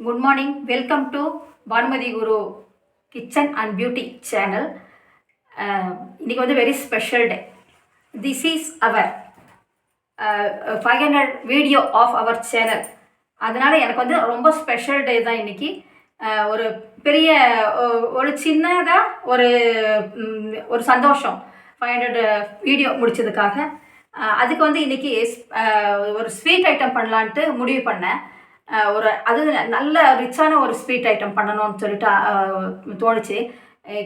Good morning welcome to Bhanumathi Guru kitchen and beauty channel இன்றைக்கி வந்து very special day this is our five hundred video of our channel அதனால் எனக்கு வந்து ரொம்ப special day தான் இன்றைக்கி uh, ஒரு பெரிய ஒ- ஒரு சின்னதாக ஒரு ஒரு சந்தோஷம். ஃபைவ் ஹண்ட்ரட் வீடியோ முடிச்சதுக்காக. Uh, அதுக்கு வந்து இன்னைக்கு ஒரு ஸ்வீட் ஐட்டம் பண்ணலான்ட்டு முடிவு பண்ணேன். ஒரு அது நல்ல ரிச்சான ஒரு ஸ்வீட் ஐட்டம் பண்ணணும்னு சொல்லிட்டு தோணுச்சு.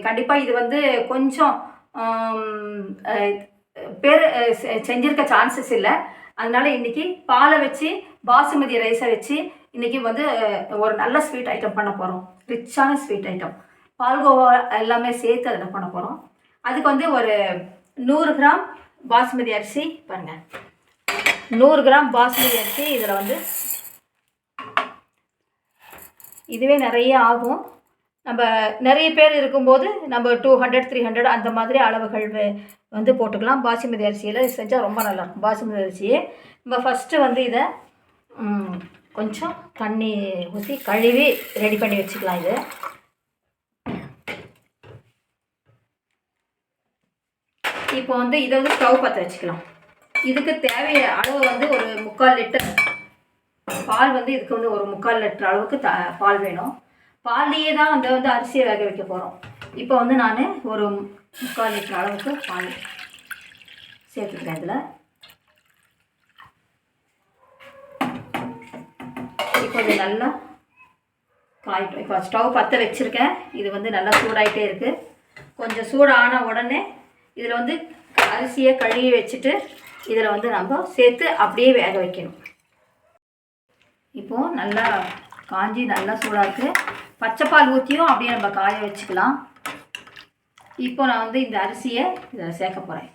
கண்டிப்பாக இது வந்து கொஞ்சம் பேர் செ- செஞ்சிருக்க சான்சஸ் இல்லை. அதனால இன்றைக்கி பாலை வச்சு பாசுமதி ரைஸை வச்சு இன்றைக்கி வந்து ஒரு நல்ல ஸ்வீட் ஐட்டம் பண்ண போகிறோம் ரிச்சான ஸ்வீட் ஐட்டம் பால்கோவா எல்லாமே சேர்த்து அதில் பண்ண போகிறோம் அதுக்கு வந்து ஒரு நூறு கிராம் பாசுமதி அரிசி பாருங்கள் நூறு கிராம் பாசுமதி அரிசி இதில் வந்து இதுவே நிறைய ஆகும். நம்ம நிறைய பேர் இருக்கும்போது நம்ம டூ ஹண்ட்ரட் த்ரீ ஹண்ட்ரட் அந்த மாதிரி அளவுகள் வந்து போட்டுக்கலாம். பாசுமதி அரிசியில் செஞ்சால் ரொம்ப நல்லாயிருக்கும். பாசுமதி அரிசியே நம்ம ஃபஸ்ட்டு வந்து இதை கொஞ்சம் தண்ணி ஊற்றி கழுவி ரெடி பண்ணி வச்சுக்கலாம் இது. இப்போ வந்து இதை வந்து ஸ்டவ் பற்ற வச்சுக்கலாம். இதுக்கு தேவைய அளவு வந்து ஒரு முக்கால் லிட்டர் பால் வந்து இதுக்கு வந்து ஒரு முக்கால் லிட்டர் அளவுக்கு த பால் வேணும். பால்லையே தான் அந்த வந்து அரிசியை வேக வைக்க போகிறோம் இப்போ வந்து நான் ஒரு முக்கால் லிட்டர் அளவுக்கு பால் சேர்த்துக்கிறேன் இதில். இப்போ இது நல்லா காயிட்டும் இப்போ ஸ்டவ் பற்ற வச்சுருக்கேன். இது வந்து நல்லா சூடாகிட்டே இருக்குது கொஞ்சம் சூடான உடனே இதில் வந்து அரிசியை கழுவி வச்சுட்டு இதில் வந்து நம்ம சேர்த்து அப்படியே வேக வைக்கணும். இப்போது நல்லா காஞ்சி நல்லா சூடாக இருக்குது பச்சைப்பால் ஊற்றியும் அப்படியே நம்ம காய வச்சுக்கலாம். இப்போ நான் வந்து இந்த அரிசியை இதில் சேர்க்க போகிறேன்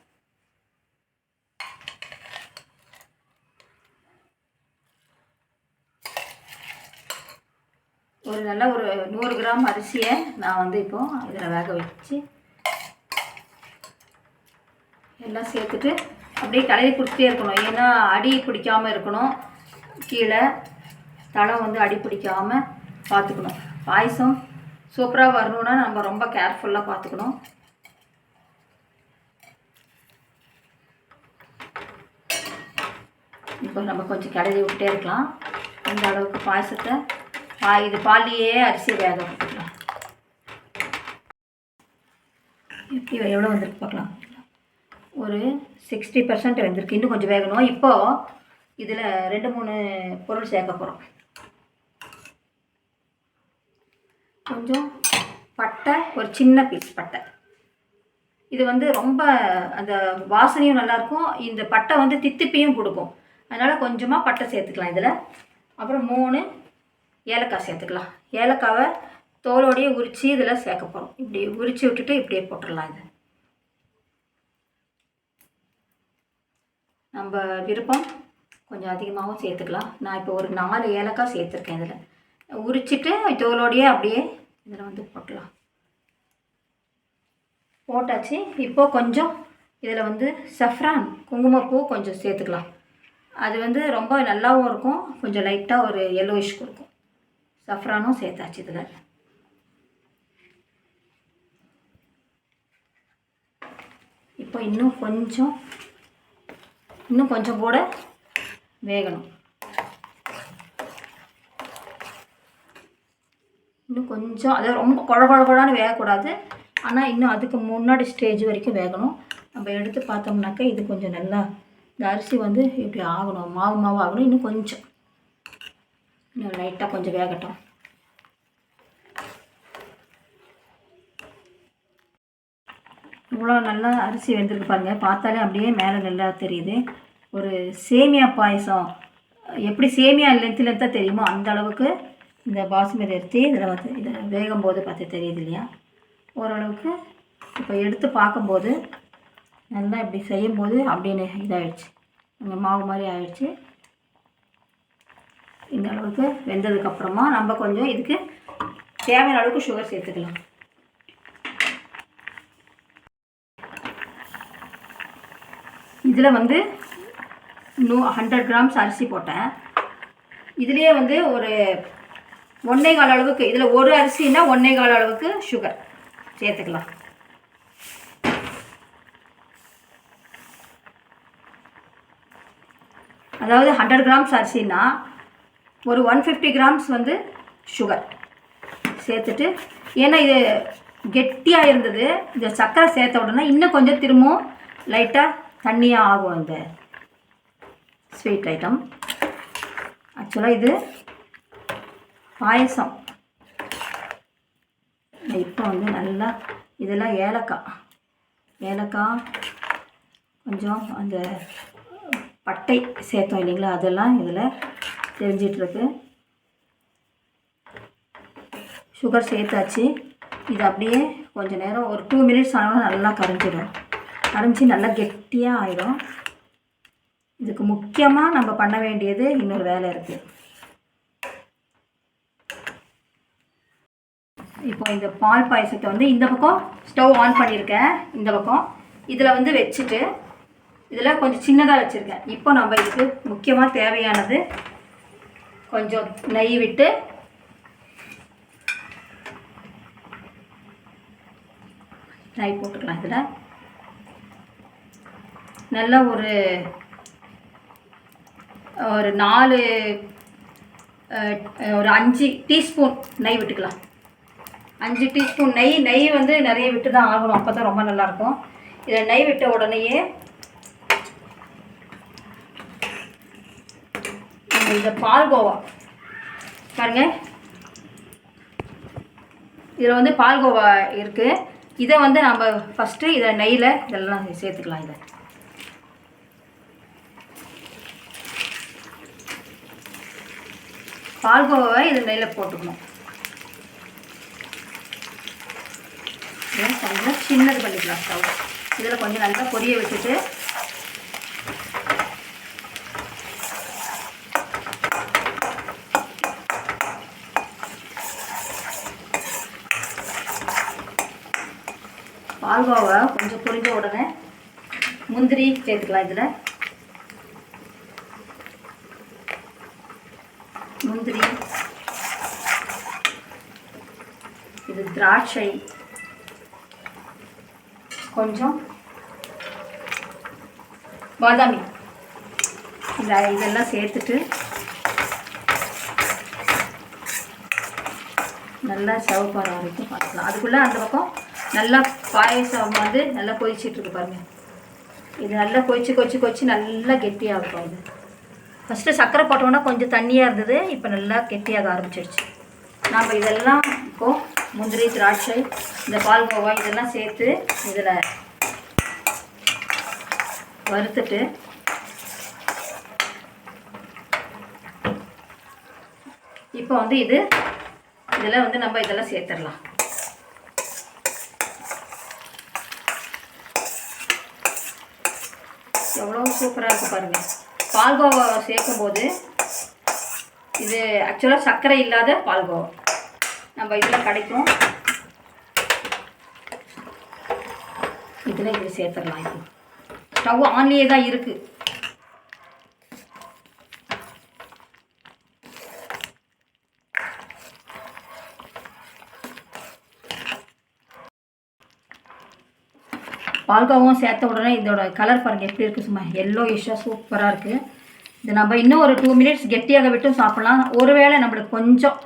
ஒரு நல்ல ஒரு நூறு கிராம் அரிசியை நான் வந்து இப்போ இதில் வேக வச்சு எல்லாம் சேர்த்துட்டு அப்படியே கலரி கொடுத்துட்டே இருக்கணும். ஏன்னா அடி பிடிக்காமல் இருக்கணும். கீழே தலை வந்து அடிப்பிடிக்காமல் பார்த்துக்கணும். பாயசம் சூப்பராக வரணுன்னா நம்ம ரொம்ப கேர்ஃபுல்லாக பார்த்துக்கணும். இப்போ நம்ம கொஞ்சம் கிளறி விட்டே இருக்கலாம். இந்த அளவுக்கு பாயசத்தை பா இது பாலியே அரிசி வேக விட்டுக்கலாம் எப்படி எவ்வளோ வந்திருக்கு பார்க்கலாம். ஒரு சிக்ஸ்டி பர்சன்ட் வந்திருக்கு. இன்னும் கொஞ்சம் வேகணும். இப்போது இதில் ரெண்டு மூணு பொருள் சேர்க்க போகிறோம் கொஞ்சம் பட்டை ஒரு சின்ன பீஸ் பட்டை. இது வந்து ரொம்ப அந்த வாசனையும் நல்லாயிருக்கும் இந்த பட்டை வந்து தித்திப்பையும் கொடுக்கும். அதனால் கொஞ்சமாக பட்டை சேர்த்துக்கலாம் இதில். அப்புறம் மூணு ஏலக்காய் சேர்த்துக்கலாம். ஏலக்காவை தோலோடையே உரித்து இதில் சேர்க்க போகிறோம் இப்படி உரித்து விட்டுட்டு இப்படியே போட்டுடலாம் இது. நம்ம விருப்பம் கொஞ்சம் அதிகமாகவும் சேர்த்துக்கலாம். நான் இப்போ ஒரு நாலு ஏலக்காய் சேர்த்துருக்கேன் இதில். உரிச்சிட்டு தோலோடையே அப்படியே இதில் வந்து போட்டலாம் போட்டாச்சு. இப்போ கொஞ்சம் இதில் வந்து சஃப்ரான் குங்குமப்பூ கொஞ்சம் சேர்த்துக்கலாம். அது வந்து ரொம்ப நல்லாவும் இருக்கும். கொஞ்சம் லைட்டாக ஒரு எல்லோயிஷ் கொடுக்கும். சஃப்ரானும் சேர்த்தாச்சு இதில். இப்போ இன்னும் கொஞ்சம் இன்னும் கொஞ்சம் கூட வேகணும். இன்னும் கொஞ்சம் அதை ரொம்ப குழ குழகுழான்னு வேகக்கூடாது. ஆனால் இன்னும் அதுக்கு முன்னாடி ஸ்டேஜ் வரைக்கும் வேகணும். நம்ம எடுத்து பார்த்தோம்னாக்கா இது கொஞ்சம் நல்லா இந்த அரிசி வந்து இப்படி ஆகணும் மாவு மாவு ஆகணும் இன்னும் கொஞ்சம். இன்னும் லைட்டாக கொஞ்சம் வேகட்டும். இவ்வளோ நல்லா அரிசி வெந்திருக்கு பாருங்கள் பார்த்தாலே அப்படியே மேலே நல்லா தெரியுது. ஒரு சேமியா பாயசம். எப்படி சேமியா லென்த்து லென்த்தாக தெரியுமோ அந்த அளவுக்கு இந்த பாசுமதி அரிசி இதில் வந்து இதில் வேகும் போது பார்த்து தெரியுது இல்லையா? ஓரளவுக்கு இப்போ எடுத்து பார்க்கும்போது நல்லா இப்படி செய்யும்போது அப்படின்னு இதாகிடுச்சு இந்த மாவு மாதிரி ஆயிடுச்சு. இந்த அளவுக்கு வெந்ததுக்கப்புறமா நம்ம கொஞ்சம் இதுக்கு தேவையான அளவுக்கு சுகர் சேர்த்துக்கலாம். இதில் வந்து நூ ஹண்ட்ரட் கிராம்ஸ் அரிசி போட்டேன். இதுலேயே வந்து ஒரு ஒன்றே கால் அளவுக்கு இதில் ஒரு அரிசினா ஒன்றே கால் அளவுக்கு சுகர் சேர்த்துக்கலாம். அதாவது ஹண்ட்ரட் கிராம்ஸ் அரிசினா ஒரு ஒன் ஃபிஃப்டி கிராம்ஸ் வந்து சுகர் சேர்த்துட்டு ஏன்னா இது கெட்டியாக இருந்தது. இந்த சர்க்கரை சேர்த்த உடனே இன்னும் கொஞ்சம் திரும்பவும் லைட்டாக தண்ணியாக ஆகும் இந்த ஸ்வீட் ஐட்டம் ஆக்சுவலாக இது பாயசம். இப்போ வந்து நல்லா இதெல்லாம் ஏலக்காய். ஏலக்காய் கொஞ்சம் அந்த பட்டை சேர்த்தோம் இல்லைங்களா? அதெல்லாம் இதில் தெரிஞ்சிட்ருக்கு. சுகர் சேர்த்தாச்சு. இது அப்படியே கொஞ்சம் நேரம் ஒரு டூ மினிட்ஸ் ஆனாலும் நல்லா கரைஞ்சிடும். கரைஞ்சி நல்லா கெட்டியாக ஆயிடும். இதுக்கு முக்கியமாக நம்ம பண்ண வேண்டியது இன்னொரு வேலை இருக்குது இப்போ இந்த பால் பாயசத்தை வந்து இந்த பக்கம் ஸ்டவ் ஆன் பண்ணியிருக்கேன். இந்த பக்கம். இதில் வந்து வச்சுட்டு இதில் கொஞ்சம் சின்னதாக வச்சுருக்கேன். இப்போ நம்ம இதுக்கு முக்கியமாக தேவையானது கொஞ்சம் நெய் விட்டு நெய் போட்டுக்கலாம் இதில். நல்ல ஒரு ஒரு நாலு ஒரு அஞ்சு டீஸ்பூன் நெய் விட்டுக்கலாம். அஞ்சு டீஸ்பூன் நெய். நெய் வந்து நிறைய விட்டு தான் ஆகணும். அப்போ தான் ரொம்ப நல்லாயிருக்கும். இதில் நெய் விட்ட உடனேயே இந்த பால்கோவா பாருங்க. இதில் வந்து பால்கோவா இருக்குது இதை வந்து நம்ம ஃபஸ்ட்டு இதை நெய்யில் இதெல்லாம் சேர்த்துக்கலாம் இதை. பால்கோவாவை இதில் நெய்யில் போட்டுக்கணும் இதை கொஞ்சம் சின்னது பண்ணிக்கலாம் ஸ்டவ் இதில் கொஞ்சம் நல்லா பொரிய வச்சுட்டு பால்கோவா கொஞ்சம் பொரிஞ்ச உடனே முந்திரி சேர்த்துக்கலாம் இதில். முந்திரி. இது திராட்சை. கொஞ்சம் பாதாமி. இந்த இதெல்லாம் சேர்த்துட்டு நல்லா சிவப்பாற வரைக்கும் பார்த்துக்கலாம். அதுக்குள்ளே அந்த பக்கம் நல்லா பாயசம் வந்து நல்லா கொதிச்சிட்ருக்கு பாருங்கள் இது நல்லா கொதிச்சு கொதிச்சு கொதிச்சு நல்லா கெட்டியாக இருக்கும் இது. ஃபஸ்ட்டு சர்க்கரை போட்டோன்னா கொஞ்சம் தண்ணியாக இருந்தது இப்போ நல்லா கெட்டியாக ஆரம்பிச்சிடுச்சு நம்ம இதெல்லாம் இப்போ முந்திரி திராட்சை இந்த பால்கோவா இதெல்லாம் சேர்த்து இதில் வறுத்துட்டு இப்போ வந்து இது இதில் வந்து நம்ம இதெல்லாம் சேர்த்துடலாம். எவ்வளோ சூப்பராக இருக்குது பாருங்கள் பால்கோவா சேர்க்கும்போது இது ஆக்சுவலாக சர்க்கரை இல்லாத பால்கோவா. நம்ம இதில் கிடைக்கும். இதில் இது சேர்த்துடலாம் இது. ஸ்டவ் ஆன்லேயே தான் இருக்குது பால்கோவும் சேர்த்த உடனே இதோட கலர் பாருங்கள் எப்படி இருக்குது சும்மா. எல்லோ இஷ்ஷாக சூப்பராக இருக்குது இது நம்ம இன்னும் ஒரு டூ மினிட்ஸ் கெட்டியாக விட்டும் சாப்பிட்லாம். ஒருவேளை நம்மளுக்கு கொஞ்சம்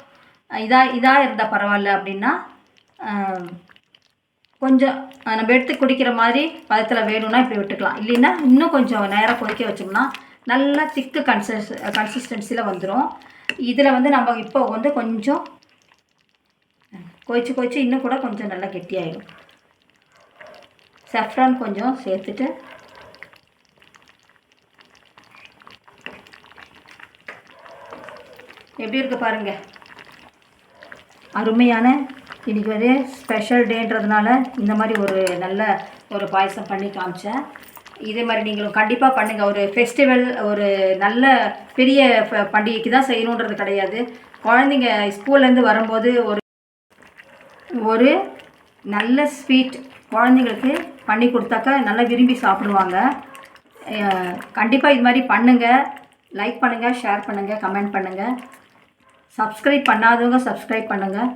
இதாக இதாக இருந்தால் பரவாயில்ல அப்படின்னா கொஞ்சம் நம்ம எடுத்து குடிக்கிற மாதிரி பதத்தில் வேணும்னா இப்படி விட்டுக்கலாம். இல்லைன்னா இன்னும் கொஞ்சம் நேரம் கொதிக்க வச்சோம்னா நல்லா திக்கு கன்சஸ் கன்சிஸ்டன்சியில் வந்துடும் இதில் வந்து நம்ம இப்போ வந்து கொஞ்சம் கொதிச்சு கொதிச்சு இன்னும் கூட கொஞ்சம் நல்லா கெட்டியாயிடும் சஃப்ரான் கொஞ்சம் சேர்த்துட்டு எப்படி இருக்கு பாருங்க? அருமையான இன்றைக்கி வந்து ஸ்பெஷல் டேன்றதுனால இந்த மாதிரி ஒரு நல்ல ஒரு பாயசம் பண்ணி காமிச்சேன். இதே மாதிரி நீங்களும் கண்டிப்பாக பண்ணுங்கள் ஒரு ஃபெஸ்டிவல் ஒரு நல்ல பெரிய ப- பண்டிகைக்கு தான் செய்யணுன்றது கிடையாது. குழந்தைங்க ஸ்கூல்லேருந்து வரும்போது ஒரு ஒரு நல்ல ஸ்வீட் குழந்தைங்களுக்கு பண்ணி கொடுத்தாக்கா நல்லா விரும்பி சாப்பிடுவாங்க. கண்டிப்பாக இது மாதிரி பண்ணுங்கள் லைக் பண்ணுங்கள் ஷேர் பண்ணுங்கள் கமெண்ட் பண்ணுங்கள் சப்ஸ்கிரைப் பண்ணாதவங்க சப்ஸ்கிரைப் பண்ணுங்கள்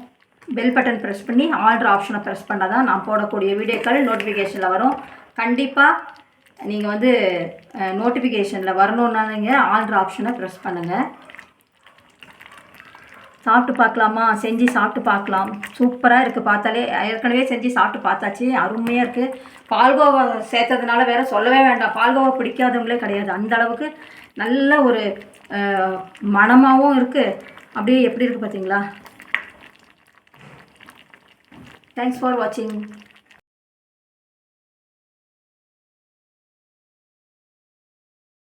பெல் பட்டன் ப்ரெஸ் பண்ணி ஆல்ட்ரு ஆப்ஷனை ப்ரெஸ் பண்ணால் தான் நான் போடக்கூடிய வீடியோக்கள் நோட்டிஃபிகேஷனில் வரும். கண்டிப்பாக நீங்கள் வந்து நோட்டிஃபிகேஷனில் வரணுன்னா நீங்கள் ஆல்ட்ரு ஆப்ஷனை ப்ரெஸ் பண்ணுங்கள் சாப்பிட்டு பார்க்கலாமா? செஞ்சு சாப்பிட்டு பார்க்கலாம். சூப்பராக இருக்குது பார்த்தாலே. ஏற்கனவே செஞ்சு சாப்பிட்டு பார்த்தாச்சு. அருமையாக இருக்குது பால்கோவா சேர்த்ததுனால வேறு சொல்லவே வேண்டாம். பால்கோவா பிடிக்காதவங்களே கிடையாது. அந்த அளவுக்கு நல்ல ஒரு மனமாகவும் இருக்குது அப்படியே எப்படி இருக்குது பார்த்தீங்களா தேங்க்ஸ் ஃபார் வாட்சிங்